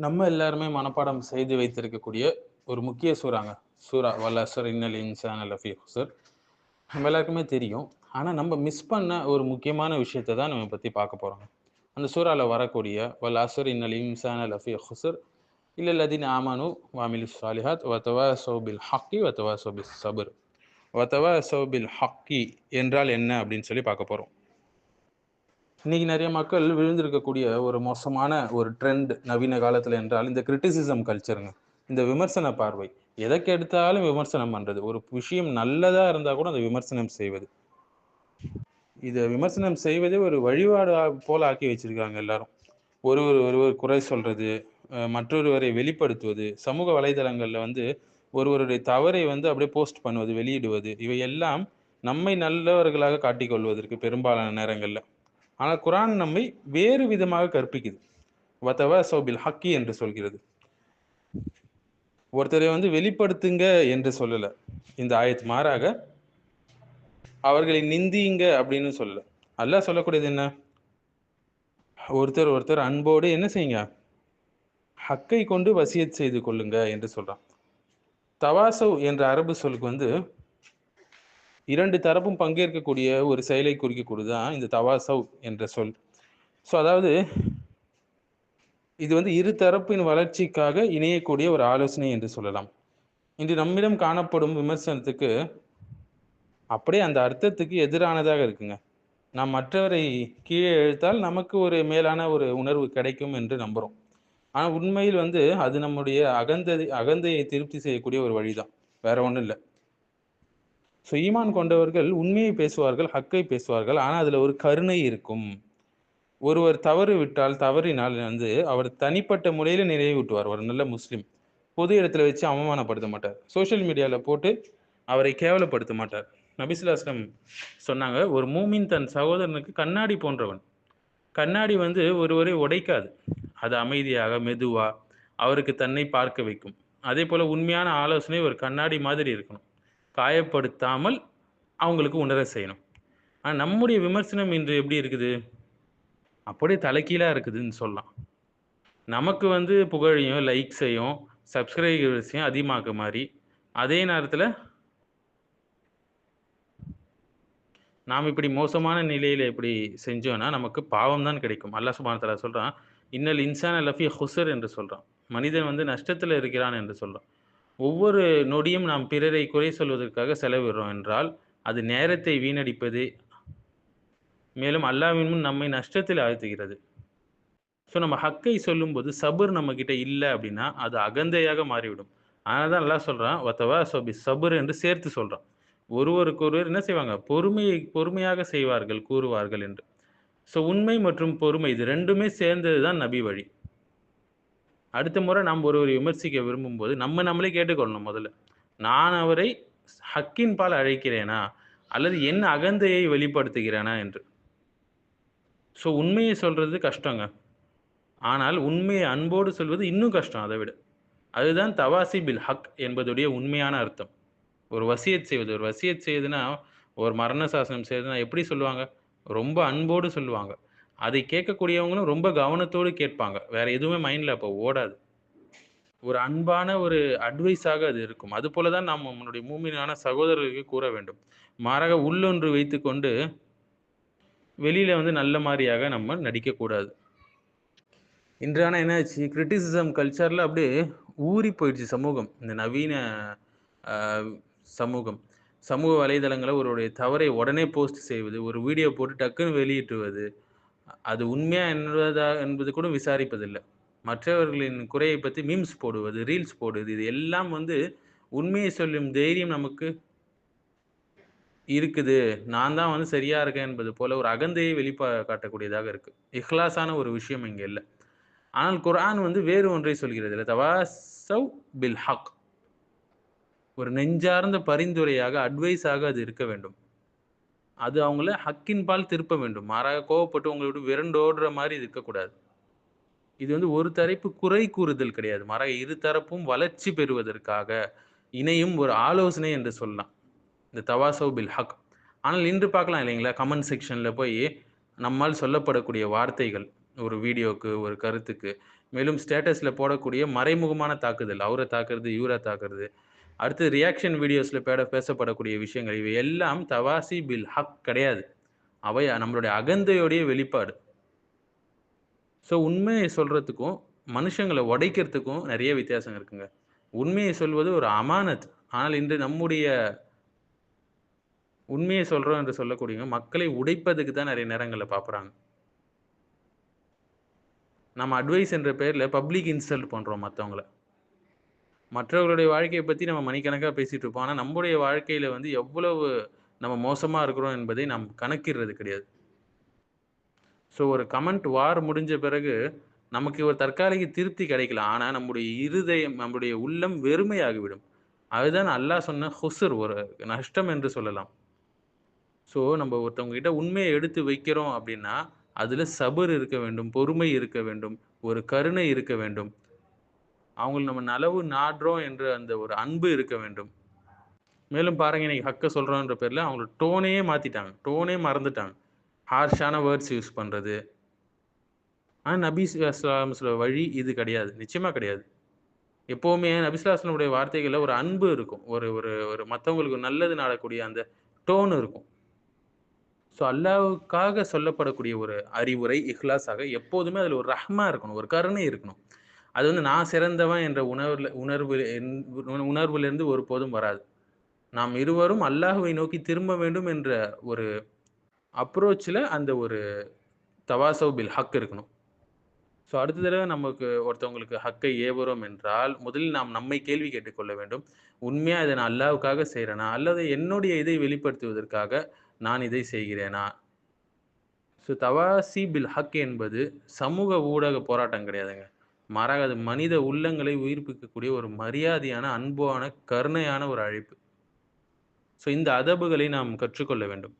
நம்ம எல்லாருமே மனப்பாடம் செய்து வைத்திருக்கக்கூடிய ஒரு முக்கிய சூறாங்க. சூரா வல்ல அசர் இன்னல் இன்சான் லஃபி சார் நம்ம எல்லாருக்குமே தெரியும். ஆனால் நம்ம மிஸ் பண்ண ஒரு முக்கியமான விஷயத்தை தான் நம்ம பற்றி பார்க்க போகிறோம் அந்த சூறாவில் வரக்கூடிய வல்ல அசர் இன்னல் இன்சான் லஃபி ஹுசர் இல்லல்லதீன் ஆமானு வாமில் சாலிஹாத் வத்தவா சௌபில் ஹக்கி வத்தவா சௌபில் சபர். வத்தவா சௌபில் ஹக்கி என்றால் என்ன அப்படின்னு சொல்லி பார்க்க போகிறோம் இன்னைக்கு நிறைய மக்கள் விழுந்திருக்கக்கூடிய ஒரு மோசமான ஒரு ட்ரெண்ட் நவீன காலத்துல என்றால் இந்த கிரிட்டிசிசம் கல்ச்சருங்க இந்த விமர்சன பார்வை. எதற்கு எடுத்தாலும் விமர்சனம் பண்றது. ஒரு விஷயம் நல்லதா இருந்தா கூட அந்த விமர்சனம் செய்வது. இதை விமர்சனம் செய்வதே ஒரு வழிபாடு போல ஆக்கி வச்சிருக்காங்க எல்லாரும். ஒருவர் ஒருவர் குறை சொல்றது மற்றொருவரை வெளிப்படுத்துவது சமூக வலைதளங்கள்ல வந்து ஒருவருடைய தவறை வந்து அப்படியே போஸ்ட் பண்ணுவது வெளியிடுவது இவை எல்லாம் நம்மை நல்லவர்களாக காட்டிக்கொள்வதற்கு பெரும்பாலான நேரங்களில். ஆனால் குரான் நம்மை வேறு விதமாக கற்பிக்குது. வத்தவ சௌபில் ஹக்கி என்று சொல்கிறது. ஒருத்தரை வந்து வெளிப்படுத்துங்க என்று சொல்லல. இந்த ஆயத்து மாறாக அவர்களை நிந்திங்க அப்படின்னு சொல்லல. அல்லாஹ் சொல்லக்கூடியது என்ன? ஒருத்தர் ஒருத்தர் அன்போடு என்ன செய்யுங்க? ஹக்கை கொண்டு வசியத் செய்து கொள்ளுங்க என்று சொல்றான். தவாசவ் என்ற அரபு சொல்லுக்கு வந்து இரண்டு தரப்பும் பங்கேற்கக்கூடிய ஒரு செயலை குறிக்கக்கூடியதுதான் இந்த தவாசவ் என்ற சொல். ஸோ அதாவது இது வந்து இரு தரப்பின் வளர்ச்சிக்காக இணையக்கூடிய ஒரு ஆலோசனை என்று சொல்லலாம். இன்று நம்மிடம் காணப்படும் விமர்சனத்துக்கு அப்படியே அந்த அர்த்தத்துக்கு எதிரானதாக இருக்குங்க. நாம் மற்றவரை கீழே எழுத்தால் நமக்கு ஒரு மேலான ஒரு உணர்வு கிடைக்கும் என்று நம்புகிறோம் ஆனால் உண்மையில் வந்து அது நம்முடைய அகந்ததை அகந்தையை திருப்தி செய்யக்கூடிய ஒரு வழிதான். வேற ஒன்றும் இல்லை. ஸோ ஈமான் கொண்டவர்கள் உண்மையை பேசுவார்கள் ஹக்கை பேசுவார்கள் ஆனால் அதில் ஒரு கருணை இருக்கும். ஒருவர் தவறு விட்டால் தவறினால் வந்து அவர் தனிப்பட்ட முறையில் நிறைவேற்றுவார் ஒரு நல்ல முஸ்லீம் பொது இடத்துல வச்சு அவமானப்படுத்த மாட்டார். சோஷியல் மீடியாவில் போட்டு அவரை கேவலப்படுத்த மாட்டார். நபிசுலாஸ்லம் சொன்னாங்க ஒரு மூமின் தன் சகோதரனுக்கு கண்ணாடி போன்றவன். கண்ணாடி வந்து ஒருவரை உடைக்காது. அது அமைதியாக மெதுவாக அவருக்கு தன்னை பார்க்க வைக்கும். அதே போல் உண்மையான ஆலோசனை ஒரு கண்ணாடி மாதிரி இருக்கணும். காயப்படுத்தாமல் அவங்களுக்கு உணர செய்யணும். ஆனால் நம்முடைய விமர்சனம் இன்று எப்படி இருக்குது? அப்படியே தலைக்கீழாக இருக்குதுன்னு சொல்லலாம். நமக்கு வந்து புகழையும் லைக்ஸையும் சப்ஸ்கிரைபர்ஸையும் அதிகமாக்க மாதிரி அதே நேரத்தில் நாம் இப்படி மோசமான நிலையில் இப்படி செஞ்சோன்னா நமக்கு பாவம் தான் கிடைக்கும். அல்லா சுபானத்தில் சொல்கிறான் இன்னல் இன்சான் லஃபி ஹுசர் என்று சொல்கிறான் மனிதன் வந்து நஷ்டத்தில் இருக்கிறான் என்று சொல்கிறான் ஒவ்வொரு நொடியும் நாம் பிறரை குறை சொல்வதற்காக செலவிடுறோம் என்றால் அது நேரத்தை வீணடிப்பது. மேலும் அல்லாவின் முன் நம்மை நஷ்டத்தில் ஆழ்த்துகிறது. ஸோ நம்ம ஹக்கை சொல்லும்போது சபர் நம்ம கிட்ட இல்லை அப்படின்னா அது அகந்தையாக மாறிவிடும். ஆனால் தான் நல்லா சொல்கிறான் ஒத்தவா சோபி சபர் என்று சேர்த்து சொல்கிறான் ஒருவருக்கு ஒருவர் என்ன செய்வாங்க? பொறுமையை பொறுமையாக செய்வார்கள் கூறுவார்கள் என்று. ஸோ உண்மை மற்றும் பொறுமை இது ரெண்டுமே சேர்ந்தது தான் நபி வழி. அடுத்த முறை நாம் ஒருவரை விமர்சிக்க விரும்பும் போது நம்ம நம்மளே கேட்டுக்கொள்ளணும் முதல்ல. நான் அவரை ஹக்கின் பால் அழைக்கிறேனா? அல்லது என் அகந்தையை வெளிப்படுத்துகிறேனா என்று. ஸோ உண்மையை சொல்றது கஷ்டங்க. ஆனால் உண்மையை அன்போடு சொல்வது இன்னும் கஷ்டம் அதை விட. அதுதான் தவாசி பில் ஹக் என்பதுடைய உண்மையான அர்த்தம். ஒரு வசியத் செய்வது. ஒரு வசியத் செய்யுதுன்னா ஒரு மரண சாசனம் செய்யுதுன்னா எப்படி சொல்லுவாங்க? ரொம்ப அன்போடு சொல்லுவாங்க. அதை கேட்கக்கூடியவங்களும் ரொம்ப கவனத்தோடு கேட்பாங்க. வேற எதுவுமே மைண்ட்ல அப்போ ஓடாது. ஒரு அன்பான ஒரு அட்வைஸாக அது இருக்கும். அது போலதான் நாம் நம்மளுடைய மூமினான சகோதரர்களுக்கு கூற வேண்டும். மாறாக உள்ளொன்று வைத்துக்கொண்டு வெளியில வந்து நல்ல மாதிரியாக நம்ம நடிக்கக்கூடாது. இன்றான என்னாச்சு? கிரிட்டிசிசம் கல்ச்சர்ல அப்படியே ஊறி போயிடுச்சு சமூகம். இந்த நவீன சமூகம். சமூக வலைதளங்களை ஒருவருடைய தவறை உடனே போஸ்ட் செய்வது ஒரு வீடியோ போட்டு டக்குன்னு வெளியிட்டுவது அது உண்மையா என்பதா என்பது கூட விசாரிப்பதில்லை. மற்றவர்களின் குறையை பற்றி மீம்ஸ் போடுவது ரீல்ஸ் போடுவது இது எல்லாம் வந்து உண்மையை சொல்லும் தைரியம் நமக்கு இருக்குது. நான் தான் வந்து சரியா இருக்கேன் என்பது போல ஒரு அகந்தையை வெளிப்பா காட்டக்கூடியதாக இருக்கு. இஹ்லாஸான ஒரு விஷயம் இங்க இல்லை. ஆனால் குரான் வந்து வேறு ஒன்றை சொல்கிறது. இல்லை தவாசவ் பில் ஹக் ஒரு நெஞ்சார்ந்த பரிந்துரையாக அட்வைஸாக அது இருக்க வேண்டும். அது அவங்கள ஹக்கின் பால் திருப்ப வேண்டும். மாறாக கோவப்பட்டு உங்களை விட்டு விரண்டோடுற மாதிரி இருக்கக்கூடாது. இது வந்து ஒரு தரப்பு குறை கூறுதல் கிடையாது. மாறாக இரு தரப்பும் வளர்ச்சி பெறுவதற்காக இணையும் ஒரு ஆலோசனை என்று சொல்லலாம். இந்த தவாசவ் பில் ஹக். ஆனால் இன்று பார்க்கலாம் இல்லைங்களா? கமெண்ட் செக்ஷனில் போய் நம்மால் சொல்லப்படக்கூடிய வார்த்தைகள் ஒரு வீடியோக்கு ஒரு கருத்துக்கு மேலும் ஸ்டேட்டஸில் போடக்கூடிய மறைமுகமான தாக்குதல் அவரை தாக்குறது இவரை தாக்குறது அடுத்து ரியாக்ஷன் வீடியோஸில் பேட பேசப்படக்கூடிய விஷயங்கள் இவை எல்லாம் தவாசி பில் ஹக் கிடையாது. அவை நம்மளுடைய அகந்தையோடைய வெளிப்பாடு. ஸோ உண்மையை சொல்கிறதுக்கும் மனுஷங்களை உடைக்கிறதுக்கும் நிறைய வித்தியாசம் இருக்குங்க. உண்மையை சொல்வது ஒரு அமானத். ஆனால் இன்று நம்முடைய உண்மையை சொல்கிறோம் என்று சொல்லக்கூடியவங்க மக்களை உடைப்பதுக்கு தான் நிறைய நேரங்களில் பார்க்குறாங்க நம்ம அட்வைஸ் என்ற பேரில் பப்ளிக் இன்சல்ட் பண்ணுறோம் மற்றவங்கள மற்றவர்களுடைய வாழ்க்கையை பற்றி நம்ம மணிக்கணக்காக பேசிகிட்டு இருப்போம். ஆனால் நம்முடைய வாழ்க்கையில் வந்து எவ்வளவு நம்ம மோசமாக இருக்கிறோம் என்பதை நாம் கணக்கிடுறது கிடையாது. ஸோ ஒரு கமெண்ட் வார் முடிஞ்ச பிறகு நமக்கு ஒரு தற்காலிக திருப்தி கிடைக்கலாம் ஆனால் நம்முடைய இருதயம் நம்முடைய உள்ளம் வெறுமையாகிவிடும். அதுதான் அல்லாஹ் சொன்ன ஹுசுர் ஒரு நஷ்டம் என்று சொல்லலாம். ஸோ நம்ம ஒருத்தவங்க கிட்ட உண்மையை எடுத்து வைக்கிறோம் அப்படின்னா அதில் சபர் இருக்க வேண்டும் பொறுமை இருக்க வேண்டும் ஒரு கருணை இருக்க வேண்டும். அவங்களை நம்ம நலவு நாடுறோம் என்ற அந்த ஒரு அன்பு இருக்க வேண்டும். மேலும் பாருங்க இன்னைக்கு ஹக்க சொல்கிறோன்ற பேரில் அவங்களோட டோனையே மாற்றிட்டாங்க டோனே மறந்துட்டாங்க. ஹார்ஷான வேர்ட்ஸ் யூஸ் பண்ணுறது ஆனால் நபி அஸ்லாம்ஸ்ல வழி இது கிடையாது. நிச்சயமாக கிடையாது. எப்போவுமே நபிஸ்லாஸ்லமுடைய வார்த்தைகளில் ஒரு அன்பு இருக்கும். ஒரு ஒரு ஒரு மற்றவங்களுக்கு நல்லது நாடக்கூடிய அந்த டோன் இருக்கும். ஸோ அல்லாவுக்காக சொல்லப்படக்கூடிய ஒரு அறிவுரை இஹ்லாஸாக எப்போதுமே அதில் ஒரு ரஹ்மா இருக்கணும். ஒரு கருணை இருக்கணும். அது வந்து நான் சிறந்தவன் என்ற உணர்வுல உணர்வு உணர்வுலேருந்து ஒருபோதும் வராது. நாம் இருவரும் அல்லாஹுவை நோக்கி திரும்ப வேண்டும் என்ற ஒரு அப்ரோச்சில் அந்த ஒரு தவாசவ் பில் ஹக் இருக்கணும். ஸோ அடுத்த தடவை நமக்கு ஒருத்தவங்களுக்கு ஹக்கை ஏவுறோம் என்றால் முதலில் நாம் நம்மை கேள்வி கேட்டுக்கொள்ள வேண்டும். உண்மையாக இதை நான் அல்லாவுக்காக செய்கிறேனா அல்லது என்னுடைய இதை வெளிப்படுத்துவதற்காக நான் இதை செய்கிறேனா? ஸோ தவாசி பில் ஹக் என்பது சமூக ஊடக போராட்டம் கிடையாதுங்க. மாறாக அது மனித உள்ளங்களை உயிர்ப்பிக்கக்கூடிய ஒரு மரியாதையான அன்பான கருணையான ஒரு அழைப்பு. ஸோ இந்த அதபுகளை நாம் கற்றுக்கொள்ள வேண்டும்.